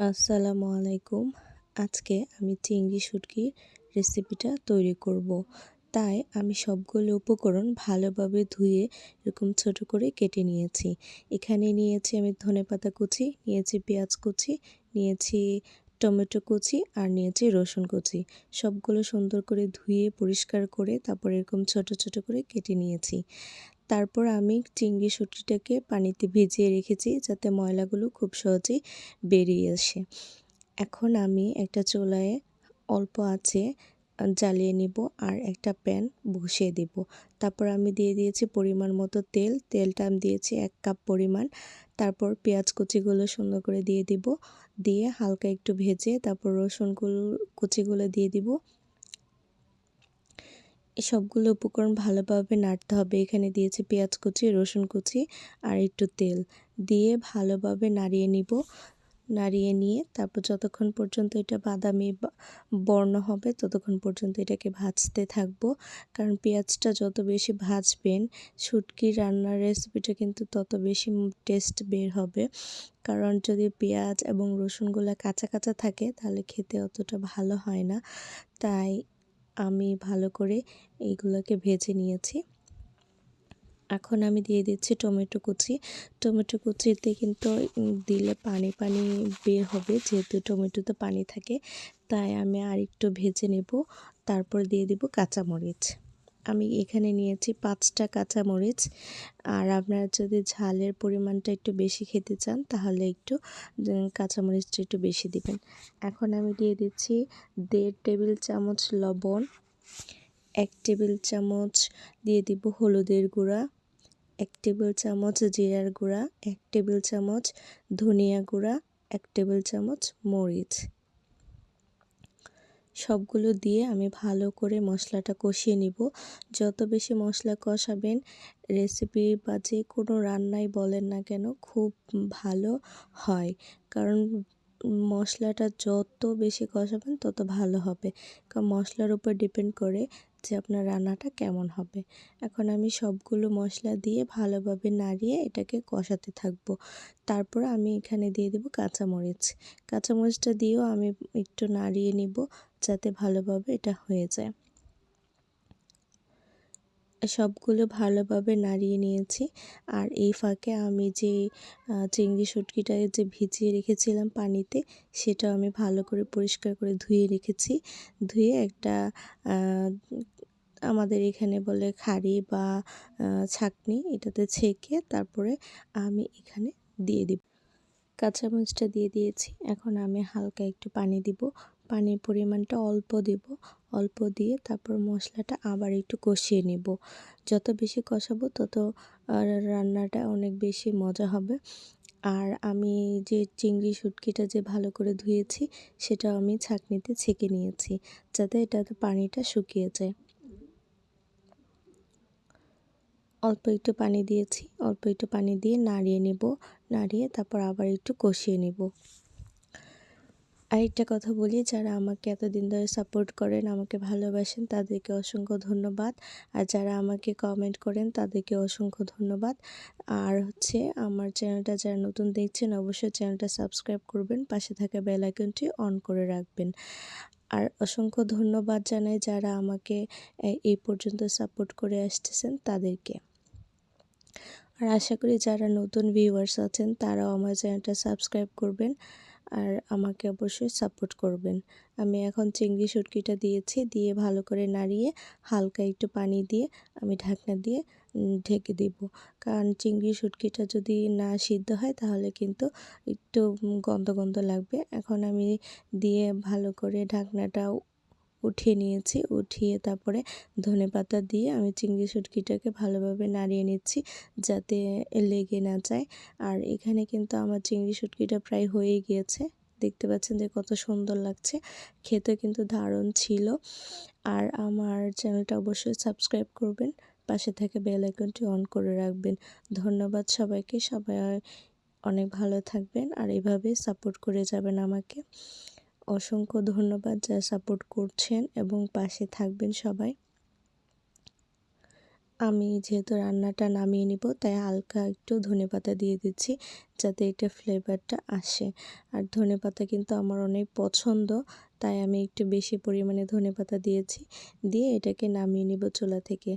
আসসালামু আলাইকুম আজকে আমি চিংড়ি শুটকির রেসিপিটা তৈরি করব। তাই আমি সবগুলো উপকরণ ভালোভাবে ধুয়ে এরকম ছোট করে কেটে নিয়েছি। এখানে নিয়েছি আমি ধনেপাতা কুচি, নিয়েছি পেঁয়াজ কুচি, নিয়েছি টমেটো কুচি আর নিয়েছি রসুন কুচি। সবগুলো সুন্দর করে ধুয়ে পরিষ্কার করে তারপর এরকম ছোট ছোট করে কেটে নিয়েছি। তারপর আমি চিংড়ি শুটকিটাকে পানিতে ভিজিয়ে রেখেছি যাতে ময়লাগুলো খুব সহজেই বেরিয়ে আসে। এখন আমি একটা চুলায় অল্প আছে জ্বালিয়ে নিব আর একটা প্যান বসিয়ে দেব। তারপর আমি দিয়ে দিয়েছি পরিমাণ মতো তেল, তেলটা আমি দিয়েছি এক কাপ পরিমাণ। তারপর পেঁয়াজ কুচিগুলো সুন্দর করে দিয়ে দিব। দিয়ে হালকা একটু ভেজে তারপর রসুনগুলো, কুচিগুলো দিয়ে দিব। সবগুলো উপকরণ ভালোভাবে নাড়তে হবে। এখানে দিয়েছি পেঁয়াজ কুচি, রসুন কুচি আর একটু তেল। দিয়ে ভালোভাবে নাড়িয়ে নিব। নাড়িয়ে নিয়ে তারপর যতক্ষণ পর্যন্ত এটা বাদামি বর্ণ হবে, ততক্ষণ পর্যন্ত এটাকে ভাজতে থাকব। কারণ পেঁয়াজটা যত বেশি ভাজবেন, শুটকি রান্নার রেসিপিটা কিন্তু তত বেশি টেস্ট বের হবে। কারণ যদি পেঁয়াজ এবং রসুনগুলো কাঁচা কাঁচা থাকে, তাহলে খেতে অতটা ভালো হয় না। তাই আমি ভালো করে এইগুলোকে ভেজে নিয়েছি। এখন আমি দিয়ে দিচ্ছি টমেটো কুচি। টমেটো কুচিতে কিন্তু দিলে পানি পানি বের হবে, যেহেতু টমেটোতে পানি থাকে। তাই আমি আর একটু ভেজে নেব। তারপর দিয়ে দিব কাঁচামরিচ। আমি এখানে নিয়েছি পাঁচটা কাঁচামরিচ। আর আপনারা যদি ঝালের পরিমাণটা একটু বেশি খেতে চান, তাহলে একটু কাঁচামরিচটা একটু বেশি দিবেন। এখন আমি দিয়ে দিচ্ছি দেড় টেবিল চামচ লবণ, এক টেবিল চামচ দিয়ে দিব হলুদের গুঁড়া, এক টেবিল চামচ জিরার গুঁড়া, এক টেবিল চামচ ধনিয়া গুঁড়া, এক টেবিল চামচ মরিচ। সবগুলো দিয়ে আমি ভালো করে মশলাটা কষিয়ে নিব। যত বেশি মশলা কষাবেন রেসিপি বা যে কোনো রান্নাই বলেন না কেন, খুব ভালো হয়। কারণ মশলাটা যত বেশি কষাবেন, তত ভালো হবে। কারণ মশলার উপর ডিপেন্ড করে যে আপনার রান্নাটা কেমন হবে। এখন আমি সবগুলো মশলা দিয়ে ভালোভাবে নাড়িয়ে এটাকে কষাতে থাকব। তারপর আমি এখানে দিয়ে দেবো কাঁচামরিচ। কাঁচামরিচটা দিয়েও আমি একটু নাড়িয়ে নিব। যাতে ভালোভাবে এটা হয়ে যায়। সবগুলো ভালোভাবে নাড়িয়ে নিয়েছি। আর এই ফাঁকে আমি যে চিংড়ি শুটকিটা যে ভিজিয়ে রেখেছিলাম পানিতে সেটা আমি ভালো করে পরিষ্কার করে ধুয়ে রেখেছি। ধুয়ে একটা আমাদের এখানে বলে খাড়ি বা ছাকনি এটাতে ছেঁকে তারপরে আমি এখানে দিয়ে দিব। কাঁচামরিচটা দিয়ে দিয়েছি। এখন আমি হালকা একটু পানি দিব। পানির পরিমাণটা অল্প দেব। অল্প দিয়ে তারপর মশলাটা আবার একটু কষিয়ে নেব। যত বেশি কষাবো তত রান্নাটা অনেক বেশি মজা হবে। আর আমি যে চিংড়ি শুটকিটা যে ভালো করে ধুয়েছি সেটা আমি ছাঁকনিতে ছেঁকে নিয়েছি, যাতে এটাতে পানিটা শুকিয়ে যায়। অল্প একটু পানি দিয়েছি। অল্প একটু পানি দিয়ে নাড়িয়ে নেব। নাড়িয়ে তারপর আবার একটু কষিয়ে নেব। আরেকটা কথা বলি, যারা আমাকে এতদিন ধরে সাপোর্ট করেন, আমাকে ভালোবাসেন, তাদেরকে অসংখ্য ধন্যবাদ। আর যারা আমাকে কমেন্ট করেন, তাদেরকে অসংখ্য ধন্যবাদ। আর হচ্ছে আমার চ্যানেলটা যারা নতুন দেখছেন, অবশ্যই চ্যানেলটা সাবস্ক্রাইব করবেন, পাশে থাকা বেল আইকনটি অন করে রাখবেন। আর অসংখ্য ধন্যবাদ জানাই যারা আমাকে এই পর্যন্ত সাপোর্ট করে আসতেছেন তাদেরকে। আর আশা করি যারা নতুন ভিউয়ার্স আছেন, তারাও আমার চ্যানেলটা সাবস্ক্রাইব করবেন। আর আমাকে অবশ্যই সাপোর্ট করবেন। আমি এখন চিংড়ি সুটকিটা দিয়েছি, দিয়ে ভালো করে নাড়িয়ে হালকা একটু পানি দিয়ে আমি ঢাকনা দিয়ে ঢেকে দেব। কারণ চিংড়ি সুটকিটা যদি না সিদ্ধ হয় তাহলে কিন্তু একটু গন্ধ গন্ধ লাগবে। এখন আমি দিয়ে ভালো করে ঢাকনাটাও উঠিয়ে নিয়েছি। উঠিয়ে তারপরে ধনে পাতা দিয়ে আমি চিংড়ি শুটকিটাকে ভালোভাবে নাড়িয়ে নিচ্ছি যাতে লেগে না যায়। আর এখানে কিন্তু আমার চিংড়ি শুটকিটা প্রায় হয়ে গিয়েছে। দেখতে পাচ্ছেন যে কত সুন্দর লাগছে। খেতে কিন্তু দারুণ ছিল। আর আমার চ্যানেলটা অবশ্যই সাবস্ক্রাইব করবেন। পাশে থেকে বেল আইকনটি অন করে রাখবেন। ধন্যবাদ সবাইকে। সবাই অনেক ভালো থাকবেন। আর এভাবে সাপোর্ট করে যাবেন আমাকে। অসংখ্য ধন্যবাদ যা সাপোর্ট করছেন এবং পাশে থাকবেন সবাই। আমি যেহেতু রান্নাটা নামিয়ে নিব, তাই হালকা একটু ধনেপাতা দিয়ে দিচ্ছি যাতে এটা ফ্লেভারটা আসে। আর ধনেপাতা কিন্তু আমার অনেক পছন্দ, তাই আমি একটু বেশি পরিমাণে ধনেপাতা দিয়েছি, দিয়ে এটাকে নামিয়ে নিব চুলা থেকে।